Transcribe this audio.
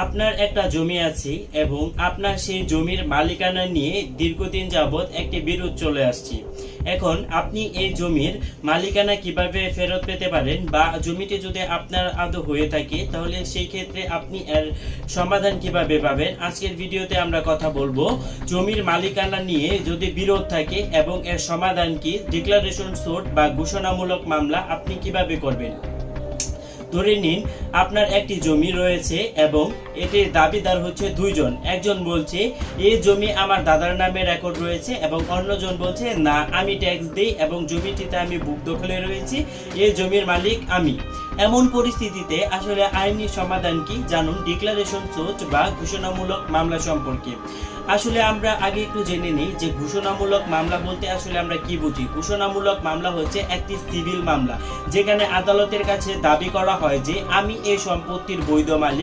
আপনার একটা জমি আছে এবং আপনার সেই জমির মালিকানা নিয়ে দীর্ঘদিন যাবৎ একটি বিরোধ চলে আসছে। এখন আপনি এই জমির মালিকানা কীভাবে ফেরত পেতে পারেন বা জমিটি যদি আপনার আদৌ হয়ে থাকে, তাহলে সেই ক্ষেত্রে আপনি এর সমাধান কীভাবে পাবেন? আজকের ভিডিওতে আমরা কথা বলব জমির মালিকানা নিয়ে যদি বিরোধ থাকে এবং এর সমাধান কি ডিক্লারেশন সুট বা ঘোষণামূলক মামলা আপনি কীভাবে করবেন? ধরে নিন, আপনার একটি জমি রয়েছে এবং এটির দাবিদার হচ্ছে দুইজন। একজন বলছে এই জমি আমার দাদার নামে রেকর্ড রয়েছে এবং অন্যজন বলছে, না, আমি ট্যাক্স দিই এবং জমিটিতে আমি বুক দখলে রয়েছি এই জমির মালিক আমি। এমন পরিস্থিতিতে আসলে আইনি সমাধান কি? জানুন ডিক্লারেশন সোচ বা ঘোষণামূলক মামলা সম্পর্কে। আসলে আমরা আগে একটু জেনে নিই যে ঘোষণামূলক মামলা বলতে আসলে আমরা কি বুঝি? ঘোষণামূলক মামলা হচ্ছে একটি সিভিল মামলা, যেখানে আদালতের কাছে দাবি করা হয় যে আমি এই সম্পত্তির বৈধ মালিক।